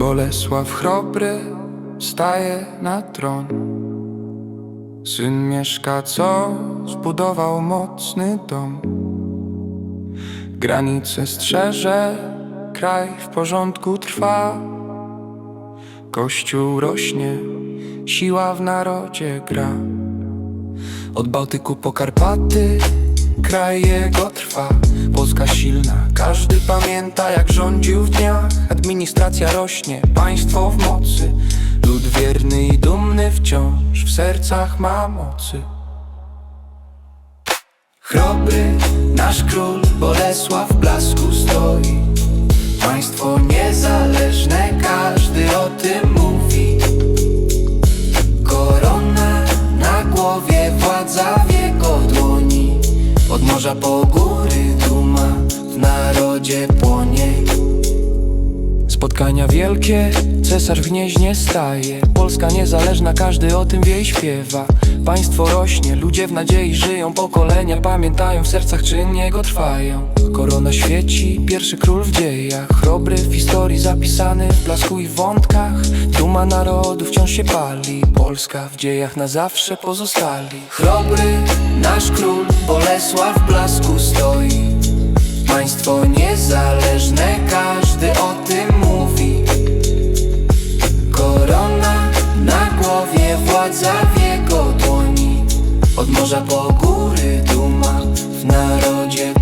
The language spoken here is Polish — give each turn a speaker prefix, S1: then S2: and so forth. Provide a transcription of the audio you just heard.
S1: Bolesław chrobry staje na tron. Syn mieszka, co zbudował mocny dom. Granice strzeże, kraj w porządku trwa. Kościół rośnie, siła w narodzie gra. Od Bałtyku po Karpaty, kraj jego trwa. Polska silna, każdy pamięta jak rządził w dniach. Administracja rośnie, państwo w mocy. Lud wierny i dumny wciąż w sercach ma mocy. Chrobry nasz król Bolesław w blasku stoi. Państwo niezależne, każdy o tym mówi. Korona na głowie, władza w jego dłoni. Od morza po góry duma narodzie płonie. Spotkania wielkie, cesarz w gnieźnie staje. Polska niezależna, każdy o tym wie i śpiewa. Państwo rośnie, ludzie w nadziei żyją Pokolenia pamiętają, w sercach czyn jego trwają. Korona świeci, pierwszy król w dziejach. Chrobry w historii zapisany w blasku i wątkach. Duma narodu wciąż się pali. Polska w dziejach na zawsze pozostali. Chrobry, nasz król, Bolesław w blasku Państwo niezależne, każdy o tym mówi. Korona na głowie, władza w jego dłoni. Od morza po góry duma w narodzie